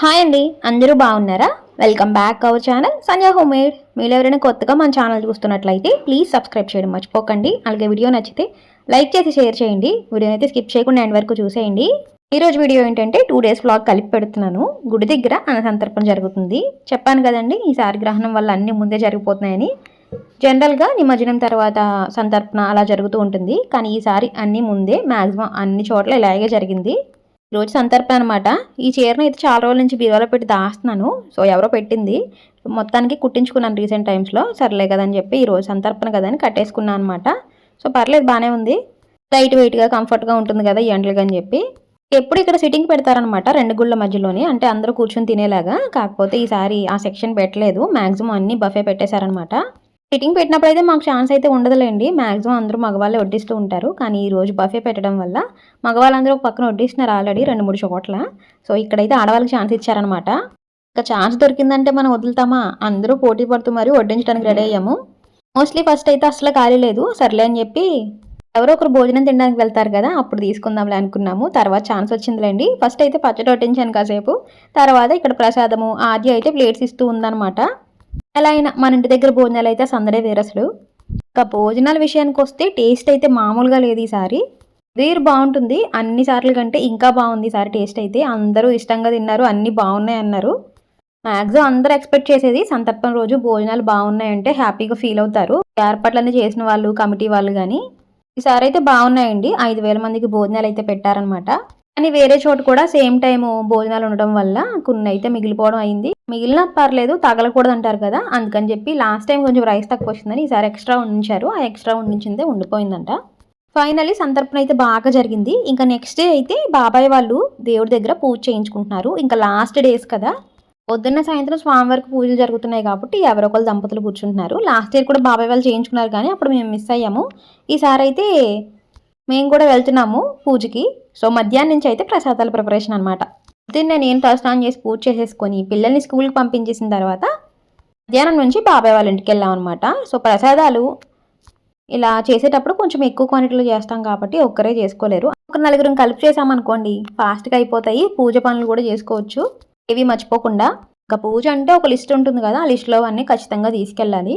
Hi అండి అందరూ బాగున్నారా? Welcome back our channel Sanjay home made మీరు ఎవరైనా కొత్తగా మన ఛానల్ చూస్తున్నట్లయితే ప్లీజ్ సబ్స్క్రైబ్ చేయడం మర్చిపోకండి. అలాగే వీడియో నచ్చితే లైక్ చేసి షేర్ చేయండి. వీడియో అయితే స్కిప్ చేయకుండా ఎండ్ వరకు చూసేయండి. ఈరోజు వీడియో ఏంటంటే టూ డేస్ వ్లాగ్ కలిపి పెడుతున్నాను. గుడి దగ్గర అన్నసంతర్పణ జరుగుతుంది. చెప్పాను కదండి ఈసారి గ్రహణం వల్ల అన్నీ ముందే జరిగిపోతున్నాయని. జనరల్గా నిమజ్జనం తర్వాత సంతర్పణ అలా జరుగుతూ ఉంటుంది. కానీ ఈసారి అన్నీ ముందే మ్యాక్సిమం అన్ని చోట్ల ఇలాగే జరిగింది. రోజు సంతర్పణ అనమాట ఈ చీరను అయితే చాలా రోజుల నుంచి బీరువాలో పెట్టి దాస్తున్నాను. సో ఎవరో పెట్టింది. మొత్తానికి కుట్టించుకున్నాను రీసెంట్ టైమ్స్లో. సర్లే కదని చెప్పి ఈ రోజు సంతర్పణ కదని కట్టేసుకున్నాను అనమాట సో పర్లేదు బాగానే ఉంది. లైట్ వెయిట్గా కంఫర్ట్గా ఉంటుంది కదా ఈ ఎండలుగా అని చెప్పి. ఎప్పుడు ఇక్కడ సిట్టింగ్ పెడతారనమాట రెండు గుళ్ళ మధ్యలోనే. అంటే అందరూ కూర్చొని తినేలాగా. కాకపోతే ఈసారి ఆ సెక్షన్ పెట్టలేదు. మ్యాక్సిమం అన్ని బఫే పెట్టేశారనమాట సిట్టింగ్ పెట్టినప్పుడు అయితే మాకు ఛాన్స్ అయితే ఉండదులేండి. మ్యాక్సిమం అందరూ మగవాళ్ళే వడ్డిస్తూ ఉంటారు. కానీ ఈ రోజు బఫే పెట్టడం వల్ల మగవాళ్ళందరూ ఒక పక్కన వడ్డిస్తున్నారు ఆల్రెడీ రెండు మూడు చోట్ల. సో ఇక్కడైతే ఆడవాళ్ళకి ఛాన్స్ ఇచ్చారనమాట ఇంకా ఛాన్స్ దొరికిందంటే మనం వదులుతామా? అందరూ పోటీ పడుతూ మరి వడ్డించడానికి రెడీ అయ్యాము. మోస్ట్లీ ఫస్ట్ అయితే అసలు ఖాళీ లేదు. సర్లే అని చెప్పి ఎవరో ఒకరు భోజనం తినడానికి వెళ్తారు కదా అప్పుడు తీసుకుందాంలే అనుకున్నాము. తర్వాత ఛాన్స్ వచ్చిందిలేండి. ఫస్ట్ అయితే పచ్చడి వడ్డించాను కాసేపు. తర్వాత ఇక్కడ ప్రసాదము ఆది అయితే ప్లేట్స్ ఇస్తూ ఉందన్నమాట. ఎలా అయినా మన ఇంటి దగ్గర భోజనాలు అయితే సందడే వేరు అసలు. ఇంకా భోజనాల విషయానికి వస్తే టేస్ట్ అయితే మామూలుగా లేదు ఈసారి. వేరు బాగుంటుంది. అన్ని సార్లు కంటే ఇంకా బాగుంది ఈసారి టేస్ట్ అయితే. అందరూ ఇష్టంగా తిన్నారు. అన్నీ బాగున్నాయి అన్నారు. మ్యాక్సిమం అందరూ ఎక్స్పెక్ట్ చేసేది సంతర్పణ రోజు భోజనాలు బాగున్నాయంటే హ్యాపీగా ఫీల్ అవుతారు. ఏర్పాట్లన్నీ చేసిన వాళ్ళు కమిటీ వాళ్ళు కానీ ఈసారి అయితే బాగున్నాయండి. ఐదు వేల మందికి భోజనాలు అయితే పెట్టారనమాట కానీ వేరే చోట కూడా సేమ్ టైం భోజనాలు ఉండడం వల్ల కొన్ని అయితే మిగిలిపోవడం అయింది. మిగిలిన పర్లేదు తగలకూడదు అంటారు కదా? అందుకని చెప్పి లాస్ట్ టైం కొంచెం రైస్ తక్కువ వచ్చిందని ఈసారి ఎక్స్ట్రా ఉంచారు ఆ ఎక్స్ట్రా ఉండించిందే ఉండిపోయిందంట. ఫైనలీ సంతర్పణ అయితే బాగా జరిగింది. ఇంకా నెక్స్ట్ డే అయితే బాబాయ్ వాళ్ళు దేవుడి దగ్గర పూజ చేయించుకుంటున్నారు. ఇంకా లాస్ట్ డేస్ కదా? పొద్దున్న సాయంత్రం స్వామివారికి పూజలు జరుగుతున్నాయి కాబట్టి ఎవరొకరు దంపతులు కూర్చుంటున్నారు. లాస్ట్ ఇయర్ కూడా బాబాయ్ వాళ్ళు చేయించుకున్నారు కానీ అప్పుడు మేము మిస్ అయ్యాము. ఈసారి అయితే మేము కూడా వెళ్తున్నాము పూజకి. సో మధ్యాహ్నం నుంచి అయితే ప్రసాదాల ప్రిపరేషన్ అనమాట పొద్దున్నే నేను తలస్నానం చేసి పూజ చేసేసుకొని పిల్లల్ని స్కూల్కి పంపించేసిన తర్వాత మధ్యాహ్నం నుంచి బాబాయ్ వాళ్ళ ఇంటికి వెళ్ళాం అనమాట సో ప్రసాదాలు ఇలా చేసేటప్పుడు కొంచెం ఎక్కువ క్వాంటిటీలో చేస్తాం కాబట్టి ఒక్కరే చేసుకోలేరు. ఒక నలుగురం కలిపి చేసామనుకోండి ఫాస్ట్గా అయిపోతాయి. పూజ పనులు కూడా చేసుకోవచ్చు. ఏవి మర్చిపోకుండా. ఇంకా పూజ అంటే ఒక లిస్ట్ ఉంటుంది కదా ఆ లిస్ట్లో అన్నీ ఖచ్చితంగా తీసుకెళ్ళాలి.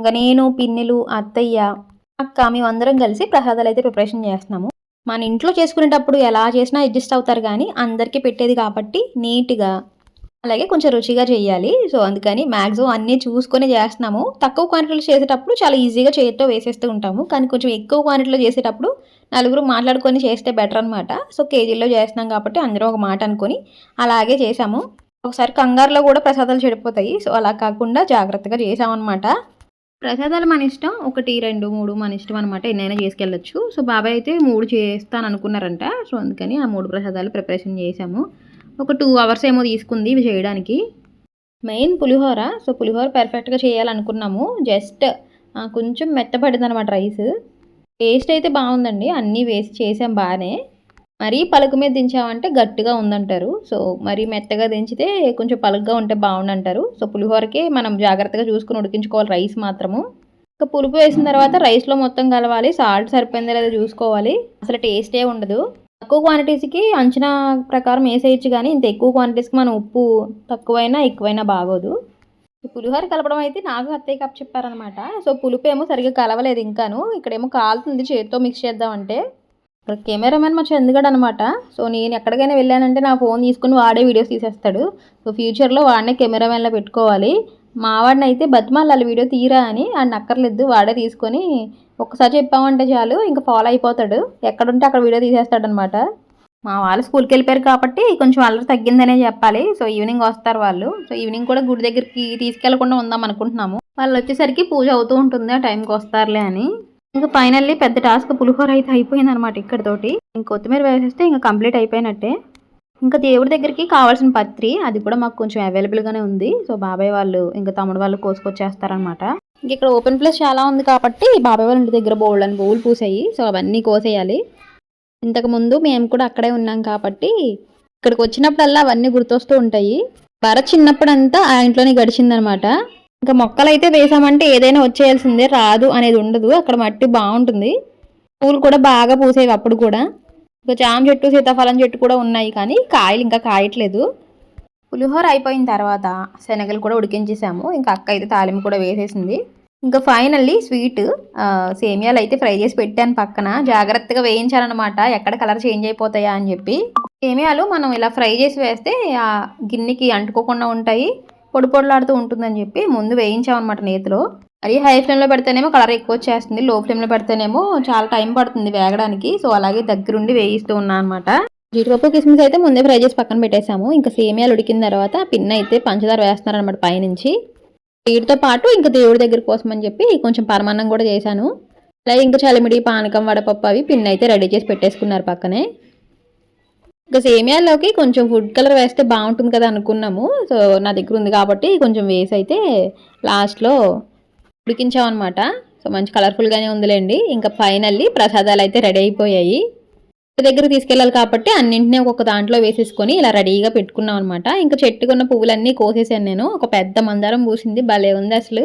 ఇంకా నేను పిన్నిలు అత్తయ్య అక్క మేమందరం కలిసి ప్రసాదాలు అయితే ప్రిపరేషన్ చేస్తున్నాము. మన ఇంట్లో చేసుకునేటప్పుడు ఎలా చేసినా అడ్జస్ట్ అవుతారు కానీ అందరికీ పెట్టేది కాబట్టి నీట్గా అలాగే కొంచెం రుచిగా చేయాలి. సో అందుకని మ్యాక్సిమం అన్నీ చూసుకొని చేస్తున్నాము. తక్కువ క్వాంటిటీలో చేసేటప్పుడు చాలా ఈజీగా చేతితో వేసేస్తూ ఉంటాము. కానీ కొంచెం ఎక్కువ క్వాంటిటీలో చేసేటప్పుడు నలుగురు మాట్లాడుకొని చేస్తే బెటర్ అనమాట సో కేజీల్లో చేస్తున్నాం కాబట్టి అందరూ ఒక మాట అనుకొని అలాగే చేసాము. ఒకసారి కంగారులో కూడా ప్రసాదాలు చెడిపోతాయి. సో అలా కాకుండా జాగ్రత్తగా చేసామన్నమాట. ప్రసాదాలు మన ఇష్టం ఒకటి రెండు మూడు మన ఇష్టం అనమాట ఎన్నైనా చేసుకెళ్ళచ్చు. సో బాబాయ్ అయితే మూడు చేస్తాను అనుకున్నారంట సో అందుకని ఆ మూడు ప్రసాదాలు ప్రిపరేషన్ చేసాము ఒక టూ అవర్స్ ఏమో తీసుకుంది ఇవి చేయడానికి. మెయిన్ పులిహోర. సో పులిహోర పర్ఫెక్ట్గా చేయాలనుకున్నాము. జస్ట్ కొంచెం మెత్తపడింది అనమాట రైస్. టేస్ట్ అయితే బాగుందండి. అన్నీ వేసి చేసాం బాగానే. మరీ పలుకు మీద దించామంటే గట్టిగా ఉందంటారు. సో మరీ మెత్తగా దించితే కొంచెం పలుగ్గా ఉంటే బాగుండంటారు సో పులిహోరకే మనం జాగ్రత్తగా చూసుకుని ఉడికించుకోవాలి రైస్ మాత్రము. ఇంకా పులుపు వేసిన తర్వాత రైస్లో మొత్తం కలవాలి. సాల్ట్ సరిపోయిందో లేదో చూసుకోవాలి. అసలు టేస్టే ఉండదు. తక్కువ క్వాంటిటీస్కి అంచనా ప్రకారం వేసేయచ్చు కానీ ఇంత ఎక్కువ క్వాంటిటీస్కి మనం ఉప్పు తక్కువైనా ఎక్కువైనా బాగోదు. పులిహోర కలపడం అయితే నాకు అత్తయ్య కప్ చెప్పారనమాట సో పులుపు ఏమో సరిగ్గా కలవలేదు ఇంకాను. ఇక్కడేమో కాలుతుంది చేతితో మిక్స్ చేద్దామంటే. ఇక్కడ కెమెరామెన్ మా చందుగడ్ అనమాట సో నేను ఎక్కడికైనా వెళ్ళానంటే నా ఫోన్ తీసుకుని వాడే వీడియోస్ తీసేస్తాడు. సో ఫ్యూచర్లో వాడినే కెమెరామెన్లో పెట్టుకోవాలి. మా వాడిని అయితే బతిమాలి వీడియో తీరా అని. ఆయన అక్కర్లేదు వాడే తీసుకొని ఒక్కసారి చెప్పామంటే చాలు ఇంకా ఫాలో అయిపోతాడు. ఎక్కడుంటే అక్కడ వీడియో తీసేస్తాడనమాట. మా వాళ్ళు స్కూల్కి వెళ్ళిపోయారు కాబట్టి కొంచెం అల్లరి తగ్గిందనే చెప్పాలి. సో ఈవినింగ్ వస్తారు వాళ్ళు. సో ఈవినింగ్ కూడా గుడి దగ్గరికి తీసుకెళ్ళకుండా ఉందాం అనుకుంటున్నాము. వాళ్ళు వచ్చేసరికి పూజ అవుతూ ఉంటుంది ఆ టైంకి వస్తారులే అని. ఇంకా ఫైనల్లీ పెద్ద టాస్క్ పులిహోర అయితే అయిపోయింది అనమాట ఇక్కడతోటి. ఇంక కొత్తిమీర వేసేస్తే ఇంకా కంప్లీట్ అయిపోయినట్టే. ఇంకా దేవుడి దగ్గరికి కావాల్సిన పత్రి అది కూడా మాకు కొంచెం అవైలబుల్గానే ఉంది. సో బాబాయ్ వాళ్ళు ఇంకా తమ్ముడు వాళ్ళు కోసుకొచ్చేస్తారనమాట ఇంక ఇక్కడ ఓపెన్ ప్లేస్ చాలా ఉంది కాబట్టి బాబాయ్ వాళ్ళ ఇంటి దగ్గర బోల్డ్ అని పువ్వులు పూసాయి. సో అవన్నీ కోసేయాలి. ఇంతకు ముందు మేము కూడా అక్కడే ఉన్నాం కాబట్టి ఇక్కడికి వచ్చినప్పుడల్లా అవన్నీ గుర్తొస్తూ ఉంటాయి. భరత్ చిన్నప్పుడంతా ఆ ఇంట్లోనే గడిచిందనమాట ఇంకా మొక్కలు అయితే వేసామంటే ఏదైనా వచ్చేయాల్సిందే రాదు అనేది ఉండదు. అక్కడ మట్టి బాగుంటుంది. పూలు కూడా బాగా పూసేవి అప్పుడు కూడా. ఇంకా జామ చెట్టు సీతాఫలం చెట్టు కూడా ఉన్నాయి కానీ కాయలు ఇంకా కాయట్లేదు. పులిహోర అయిపోయిన తర్వాత శనగలు కూడా ఉడికించేసాము. ఇంకా అక్క అయితే తాలింపు కూడా వేసేసింది. ఇంకా ఫైనల్లీ స్వీట్ సేమియాలు అయితే ఫ్రై చేసి పెట్టాను పక్కన. జాగ్రత్తగా వేయించాలన్నమాట. ఎక్కడ కలర్ చేంజ్ అయిపోతాయా అని చెప్పి. సేమియాలు మనం ఇలా ఫ్రై చేసి వేస్తే ఆ గిన్నెకి అంటుకోకుండా ఉంటాయి. పొడి పొడిలాడుతూ ఉంటుందని చెప్పి ముందు వేయించామన్నమాట నేతిలో. అది హై ఫ్లేమ్లో పెడితేనేమో కలర్ ఎక్కువ వచ్చేస్తుంది లో ఫ్లేమ్లో పెడితేనేమో చాలా టైం పడుతుంది వేగడానికి. సో అలాగే దగ్గరుండి వేయిస్తూ ఉన్నాను అనమాట జీడిపప్పు కిస్మిస్ అయితే ముందే ఫ్రై చేసి పక్కన పెట్టేశాము. ఇంకా సేమియాలు ఉడికిన తర్వాత పిన్ అయితే పంచదార వేస్తున్నారనమాట పైనుంచి. వీటితో పాటు ఇంకా దేవుడి దగ్గర కోసం అని చెప్పి కొంచెం పరమాన్నం కూడా చేశాను. అలాగే ఇంకా చలిమిడి పానకం వడపప్పు అవి పిన్ అయితే రెడీ చేసి పెట్టేసుకున్నారు పక్కనే. ఇంకా సేమియాలోకి కొంచెం ఫుడ్ కలర్ వేస్తే బాగుంటుంది కదా అనుకున్నాము. సో నా దగ్గర ఉంది కాబట్టి కొంచెం వేసి అయితే లాస్ట్లో ఉడికించామన్నమాట. సో మంచి కలర్ఫుల్గానే ఉందిలేండి. ఇంకా ఫైనల్లీ ప్రసాదాలు అయితే రెడీ అయిపోయాయి. దగ్గర తీసుకెళ్ళాలి కాబట్టి అన్నింటినీ ఒక్కొక్క దాంట్లో వేసేసుకొని ఇలా రెడీగా పెట్టుకున్నాం అనమాట ఇంకా చెట్టుకున్న పువ్వులన్నీ కోసేసాను నేను. ఒక పెద్ద మందారం పూసింది. భలే ఉంది అసలు.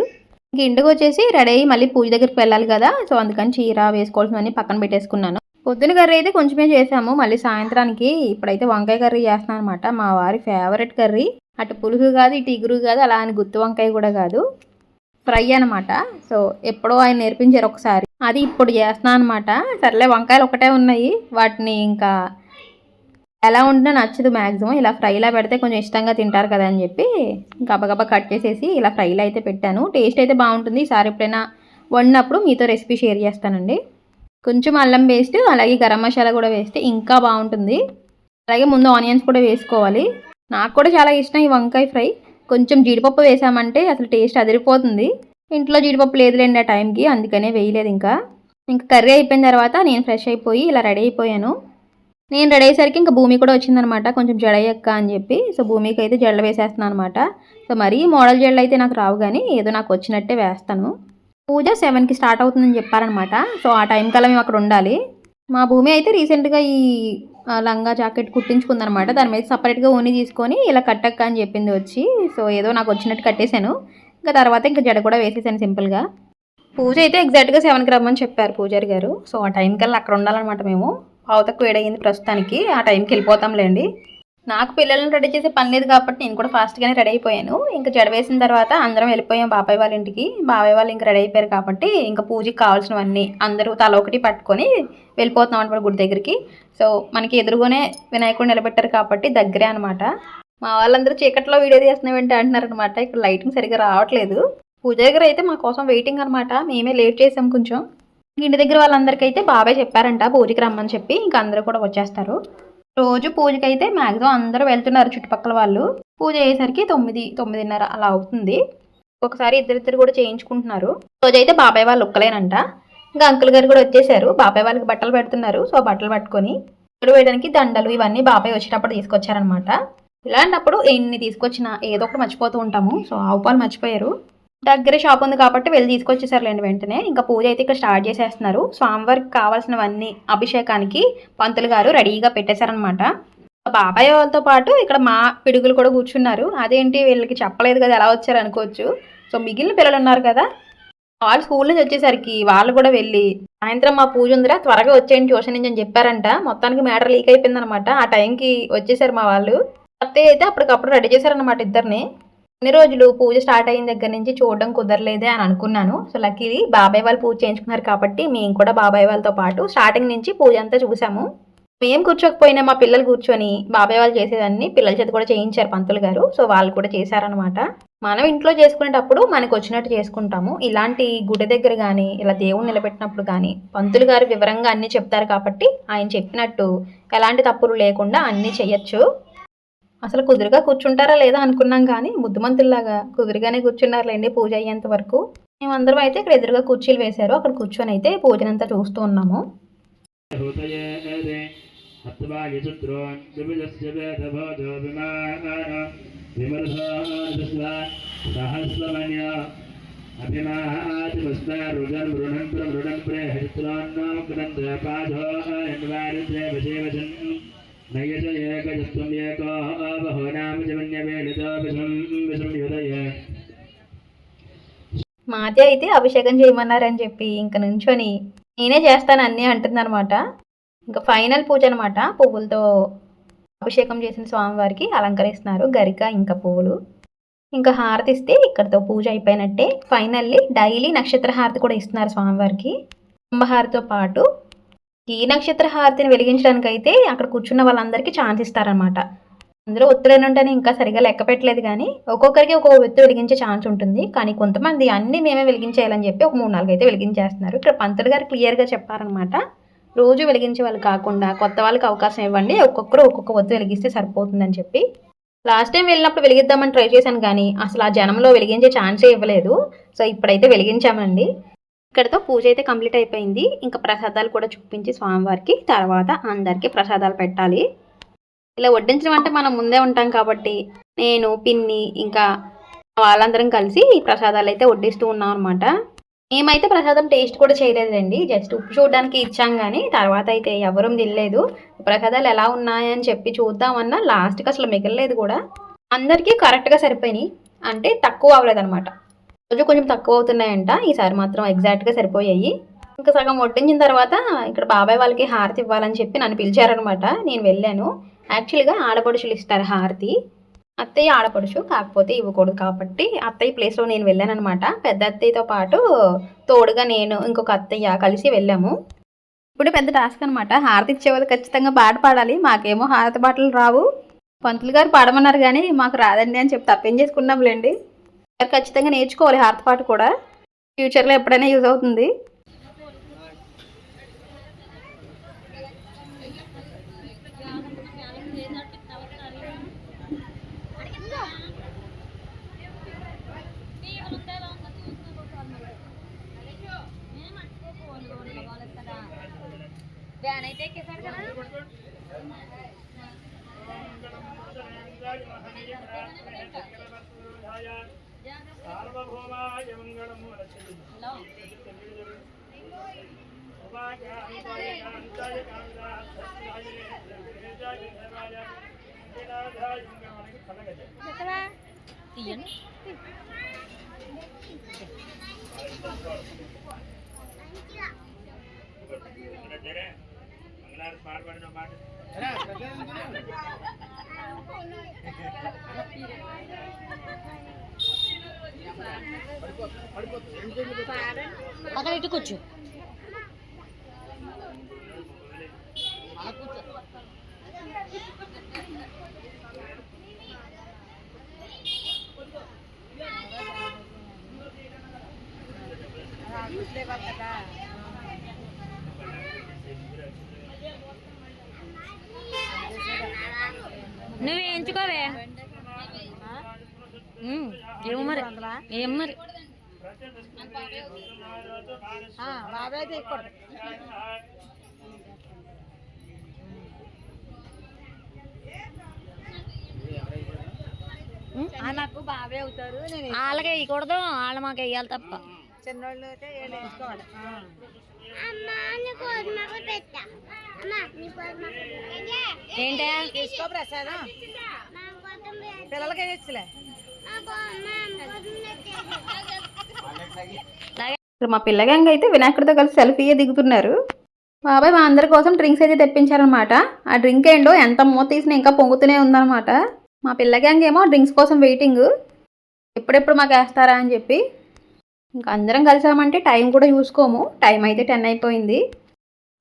ఇంక ఇంటికి వచ్చేసి రెడీ అయ్యి మళ్ళీ పూజ దగ్గరికి వెళ్ళాలి కదా. సో అందుకని చీర వేసుకోవాల్సినవన్నీ పక్కన పెట్టేసుకున్నాను. పొద్దున కర్రీ అయితే కొంచెమే చేసాము. మళ్ళీ సాయంత్రానికి ఇప్పుడైతే వంకాయ కర్రీ చేస్తున్నాను అనమాట మా వారి ఫేవరెట్ కర్రీ. అటు పులుసు కాదు ఇటు ఇగురు కాదు అలా అని గుత్తి వంకాయ కూడా కాదు. ఫ్రై అనమాట సో ఎప్పుడో ఆయన నేర్పించారు ఒకసారి. అది ఇప్పుడు చేస్తున్నాను అనమాట సర్లే వంకాయలు ఒకటే ఉన్నాయి. వాటిని ఇంకా ఎలా ఉంటున్నా నచ్చదు మ్యాక్సిమం ఇలా ఫ్రైలా పెడితే కొంచెం ఇష్టంగా తింటారు కదా అని చెప్పి గబగబా కట్ చేసేసి ఇలా ఫ్రైలో అయితే పెట్టాను. టేస్ట్ అయితే బాగుంటుంది. ఈసారి ఎప్పుడైనా వండినప్పుడు మీతో రెసిపీ షేర్ చేస్తానండి. కొంచెం అల్లం పేస్ట్ అలాగే గరం మసాలా కూడా వేస్తే ఇంకా బాగుంటుంది. అలాగే ముందు ఆనియన్స్ కూడా వేసుకోవాలి. నాకు కూడా చాలా ఇష్టం ఈ వంకాయ ఫ్రై. కొంచెం జీడిపప్పు వేసామంటే అసలు టేస్ట్ అదిరిపోతుంది. ఇంట్లో జీడిపప్పు లేదులేండి ఆ టైంకి అందుకనే వేయలేదు ఇంకా. ఇంకా కర్రీ అయిపోయిన తర్వాత నేను ఫ్రెష్ అయిపోయి ఇలా రెడీ అయిపోయాను. నేను రెడీ అయ్యేసరికి ఇంకా భూమి కూడా వచ్చిందనమాట. కొంచెం జడ ఎక్క అని చెప్పి. సో భూమికి అయితే జడలు వేసేస్తున్నాను అనమాట. సో మరీ మోడల్ జడలు అయితే నాకు రావు కానీ ఏదో నాకు వచ్చినట్టే వేస్తాను. పూజ సెవెన్కి స్టార్ట్ అవుతుందని చెప్పారనమాట. సో ఆ టైం కల్లా మేము అక్కడ ఉండాలి. మా భూమి అయితే రీసెంట్గా ఈ లంగా జాకెట్ కుట్టించుకుందనమాట. దాని మీద సపరేట్గా ఓని తీసుకొని ఇలా కట్టక్క అని చెప్పింది వచ్చి. సో ఏదో నాకు వచ్చినట్టు కట్టేశాను. ఇంకా తర్వాత ఇంకా జడ కూడా వేసేసాను సింపుల్గా. పూజ అయితే ఎగ్జాక్ట్గా సెవెన్కి రమ్మని చెప్పారు పూజారి గారు. సో ఆ టైం కల్లా అక్కడ ఉండాలన్నమాట మేము. పావుతకు వేడయింది ప్రస్తుతానికి. ఆ టైంకి వెళ్ళిపోతాంలేండి. నాకు పిల్లల్ని రెడీ చేసే పని లేదు కాబట్టి నేను కూడా ఫాస్ట్గానే రెడీ అయిపోయాను. ఇంకా జడవేసిన తర్వాత అందరం వెళ్ళిపోయాం బాబాయ్ వాళ్ళ ఇంటికి. బాబాయ్ వాళ్ళు ఇంకా రెడీ అయిపోయారు కాబట్టి ఇంకా పూజకి కావాల్సినవన్నీ అందరూ తల ఒకటి పట్టుకొని వెళ్ళిపోతున్నాం అనమాట గుడి దగ్గరికి. సో మనకి ఎదురుగానే వినాయకుడు నిలబెట్టారు కాబట్టి దగ్గరే అనమాట మా వాళ్ళందరూ చీకట్లో వీడియో తీస్తున్నామంటే అంటున్నారు అనమాట ఇక్కడ లైటింగ్ సరిగ్గా రావట్లేదు. పూజ దగ్గర అయితే మా కోసం వెయిటింగ్ అనమాట మేమే లేట్ చేసాం కొంచెం. ఇంటి దగ్గర వాళ్ళందరికీ అయితే బాబాయ్ చెప్పారంట పూజకి రమ్మని చెప్పి. ఇంకా అందరూ కూడా వచ్చేస్తారు. రోజు పూజకి అయితే మ్యాక్సిమం అందరూ వెళ్తున్నారు చుట్టుపక్కల వాళ్ళు. పూజ అయ్యేసరికి తొమ్మిది తొమ్మిదిన్నర అలా అవుతుంది. ఒకసారి ఇద్దరిద్దరు కూడా చేయించుకుంటున్నారు. రోజు అయితే బాబాయ్ వాళ్ళు ఒక్కలేనంట. ఇంకా అంకుల్ గారు కూడా వచ్చేసారు. బాబాయ్ వాళ్ళకి బట్టలు పెడుతున్నారు. సో బట్టలు పట్టుకొని ఇక్కడ వేయడానికి దండలు ఇవన్నీ బాబాయ్ వచ్చేటప్పుడు తీసుకొచ్చారనమాట ఇలాంటప్పుడు ఎన్ని తీసుకొచ్చినా ఏదో ఒకటి మర్చిపోతూ ఉంటాము. సో ఆవు పాలు మర్చిపోయారు. దగ్గర షాప్ ఉంది కాబట్టి వెళ్ళి తీసుకొచ్చేసారులేండి వెంటనే. ఇంకా పూజ అయితే ఇక్కడ స్టార్ట్ చేసేస్తున్నారు. స్వామివారికి కావాల్సినవన్నీ అభిషేకానికి పంతులు గారు రెడీగా పెట్టేశారనమాట బాబాయ్ వాళ్ళతో పాటు ఇక్కడ మా పిడుగులు కూడా కూర్చున్నారు. అదేంటి వీళ్ళకి చెప్పలేదు కదా ఎలా వచ్చారు అనుకోవచ్చు. సో మిగిలిన పిల్లలు ఉన్నారు కదా. వాళ్ళు స్కూల్ నుంచి వచ్చేసరికి వాళ్ళు కూడా వెళ్ళి సాయంత్రం మా పూజ ఉందిరా త్వరగా వచ్చేయండి ట్యూషన్ నుంచి అని చెప్పారంట. మొత్తానికి మ్యాటర్ లీక్ అయిపోయిందనమాట ఆ టైంకి వచ్చేసారు మా వాళ్ళు. అత్తయ్య అయితే అప్పటికప్పుడు రెడీ చేశారనమాట ఇద్దరిని. కొన్ని రోజులు పూజ స్టార్ట్ అయిన దగ్గర నుంచి చూడడం కుదరలేదే అని అనుకున్నాను. సో లక్కీలీ బాబాయ్ వాళ్ళు పూజ చేయించుకున్నారు కాబట్టి మేము కూడా బాబాయ్ వాళ్ళతో పాటు స్టార్టింగ్ నుంచి పూజ అంతా చూసాము. మేము కూర్చోకపోయినా మా పిల్లలు కూర్చొని బాబాయ్ వాళ్ళు చేసేదాన్ని. పిల్లల చేత కూడా చేయించారు పంతులు గారు. సో వాళ్ళు కూడా చేశారనమాట మనం ఇంట్లో చేసుకునేటప్పుడు మనకు వచ్చినట్టు చేసుకుంటాము. ఇలాంటి గుడి దగ్గర కానీ ఇలా దేవుని నిలబెట్టినప్పుడు కానీ పంతులు గారు వివరంగా అన్నీ చెప్తారు కాబట్టి ఆయన చెప్పినట్టు ఎలాంటి తప్పులు లేకుండా అన్నీ చేయొచ్చు. అసలు కుదురుగా కూర్చుంటారా లేదా అనుకున్నాం కానీ ముద్దుమంతుల్లాగా కుదురుగానే కూర్చున్నారులేండి పూజ అయ్యేంత వరకు. మేమందరం అయితే ఇక్కడ ఎదురుగా కుర్చీలు వేశారు. అక్కడ కూర్చొని అయితే పూజనంతా చూస్తూ ఉన్నాము. హృదయేదే ప్రేహిత్రాన్నాం అన్వారిద్రే ఏకజస్త్వం అయితే అభిషేకం చేయమన్నారని చెప్పి ఇంక నుంచొని నేనే చేస్తాను అన్నీ అంటుందన్నమాట. ఇంకా ఫైనల్ పూజ అనమాట పువ్వులతో అభిషేకం చేసిన స్వామివారికి అలంకరిస్తున్నారు గరిక ఇంకా పువ్వులు. ఇంకా హారతి ఇస్తే ఇక్కడతో పూజ అయిపోయినట్టే ఫైనల్లీ డైలీ నక్షత్ర హారతి కూడా ఇస్తున్నారు స్వామివారికి. కుంభహారతితో పాటు ఈ నక్షత్ర హారతిని వెలిగించడానికి అయితే అక్కడ కూర్చున్న వాళ్ళందరికీ ఛాన్స్ ఇస్తారనమాట అందులో ఒత్తులేని ఉంటేనే ఇంకా సరిగా లెక్క పెట్టలేదు కానీ ఒక్కొక్కరికి ఒక్కొక్క వ్యక్తి వెలిగించే ఛాన్స్ ఉంటుంది. కానీ కొంతమంది అన్ని మేమే వెలిగించేయాలని చెప్పి ఒక మూడు నాలుగు అయితే వెలిగించేస్తున్నారు. ఇక్కడ పంతులు గారు క్లియర్గా చెప్పారనమాట రోజు వెలిగించే వాళ్ళు కాకుండా కొత్త వాళ్ళకి అవకాశం ఇవ్వండి. ఒక్కొక్కరు ఒక్కొక్క ఒత్తు వెలిగిస్తే సరిపోతుందని చెప్పి. లాస్ట్ టైం వెళ్ళినప్పుడు వెలిగిద్దామని ట్రై చేశాను కానీ అసలు ఆ జనంలో వెలిగించే ఛాన్సే ఇవ్వలేదు. సో ఇప్పుడైతే వెలిగించామండి. ఇక్కడతో పూజ అయితే కంప్లీట్ అయిపోయింది. ఇంకా ప్రసాదాలు కూడా చూపించి స్వామివారికి తర్వాత అందరికీ ప్రసాదాలు పెట్టాలి. ఇలా వడ్డించడం అంటే మనం ముందే ఉంటాం కాబట్టి నేను పిన్ని ఇంకా వాళ్ళందరం కలిసి ఈ ప్రసాదాలు అయితే వడ్డిస్తూ ఉన్నాం అనమాట మేమైతే ప్రసాదం టేస్ట్ కూడా చేయలేదండి జస్ట్ ఉప్పు చూడడానికి ఇచ్చాం కానీ తర్వాత అయితే ఎవరూ తినలేదు. ప్రసాదాలు ఎలా ఉన్నాయని చెప్పి చూద్దామన్నా లాస్ట్కి అసలు మిగలలేదు కూడా. అందరికీ కరెక్ట్గా సరిపోయినాయి. అంటే తక్కువ అవ్వలేదు అనమాట రోజు కొంచెం తక్కువ అవుతున్నాయంట ఈసారి మాత్రం ఎగ్జాక్ట్గా సరిపోయాయి. ఇంకా సగం వడ్డించిన తర్వాత ఇక్కడ బాబాయ్ వాళ్ళకి హారతి ఇవ్వాలని చెప్పి నన్ను పిలిచారనమాట. నేను వెళ్ళాను. యాక్చువల్గా ఆడపడుచులు ఇస్తారు హారతి. అత్తయ్య ఆడపడుచు కాకపోతే ఇవ్వకూడదు కాబట్టి అత్తయ్య ప్లేస్లో నేను వెళ్ళానమాట పెద్ద అత్తయ్యతో పాటు తోడుగా నేను ఇంకొక అత్తయ్య కలిసి వెళ్ళాము. ఇప్పుడు పెద్ద టాస్క్ అనమాట. హారతి ఇచ్చేవాళ్ళు ఖచ్చితంగా పాట పాడాలి. మాకేమో హారతి పాటలు రావు. పంతులు గారు పాడమన్నారు కానీ మాకు రాదండి అని చెప్పి తప్పేం చేసుకున్నాంలేండి. ఖచ్చితంగా నేర్చుకోవాలి హార్త్ పాట కూడా ఫ్యూచర్లో ఎప్పుడైనా యూజ్ అవుతుంది వ్యాన్ ఎక్కేసాడు కదా సార్వభౌమాయ మంగళము తీయండి పాడబడిన పాట అక్కడ ఇటు కూర్చో. నువ్వు ఉమ్, ఏమో మరి. ఏం మరి. నాకు బావే అవుతారు నేను వాళ్ళకి వేయకూడదు వాళ్ళు మాకు వేయాలి తప్ప. చిన్నోళ్ళు అయితే ఏళ్ళు వేసుకోవాలి. ఏంటే తీసుకో ప్రసాదం. పిల్లలకి వేయచ్చులే మా పిల్లగాంగ్ అయితే వినాయకుడితో కలిసి సెల్ఫీయే దిగుతున్నారు. బాబాయ్ మా అందరి కోసం డ్రింక్స్ అయితే తెప్పించారనమాట ఆ డ్రింక్ ఏంటో ఎంత మూత తీసినా ఇంకా పొంగుతూనే ఉందన్నమాట. మా పిల్ల ఏమో డ్రింక్స్ కోసం వెయిటింగ్ ఎప్పుడెప్పుడు మాకు వేస్తారా అని చెప్పి. ఇంకా అందరం కలిసామంటే టైం కూడా చూసుకోము. టైం అయితే టెన్ అయిపోయింది.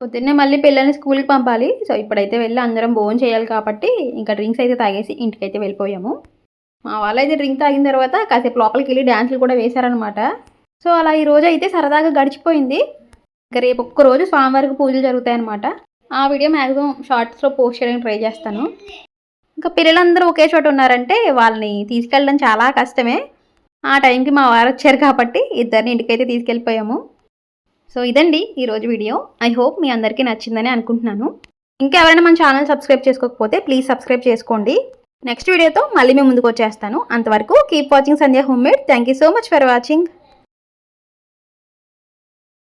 పొద్దున్నే మళ్ళీ పిల్లల్ని స్కూల్కి పంపాలి. సో ఇప్పుడైతే వెళ్ళి అందరం భోజనం చేయాలి కాబట్టి ఇంకా డ్రింక్స్ అయితే తాగేసి ఇంటికైతే వెళ్ళిపోయాము. మా వాళ్ళైతే డ్రింక్ తాగిన తర్వాత కాసేపు లోపలికి వెళ్ళి డ్యాన్సులు కూడా వేశారనమాట సో అలా ఈ రోజు అయితే సరదాగా గడిచిపోయింది. ఇంకా రేపు ఒక్క రోజు స్వామివారికి పూజలు జరుగుతాయన్నమాట. ఆ వీడియో మ్యాక్సిమం షార్ట్స్లో పోస్ట్ చేయడానికి ట్రై చేస్తాను. ఇంకా పిల్లలందరూ ఒకే చోట ఉన్నారంటే వాళ్ళని తీసుకెళ్ళడం చాలా కష్టమే. ఆ టైంకి మా వారు వచ్చారు కాబట్టి ఇద్దరిని ఇంటికైతే తీసుకెళ్ళిపోయాము. సో ఇదండి ఈరోజు వీడియో. ఐ హోప్ మీ అందరికీ నచ్చిందని అనుకుంటున్నాను. ఇంకా ఎవరైనా మన ఛానల్ సబ్స్క్రైబ్ చేసుకోకపోతే ప్లీజ్ సబ్స్క్రైబ్ చేసుకోండి. నెక్స్ట్ వీడియోతో మళ్ళీ మేము ముందుకు వచ్చేస్తాను. అంతవరకు keep watching Sandhya home made thank you so much for watching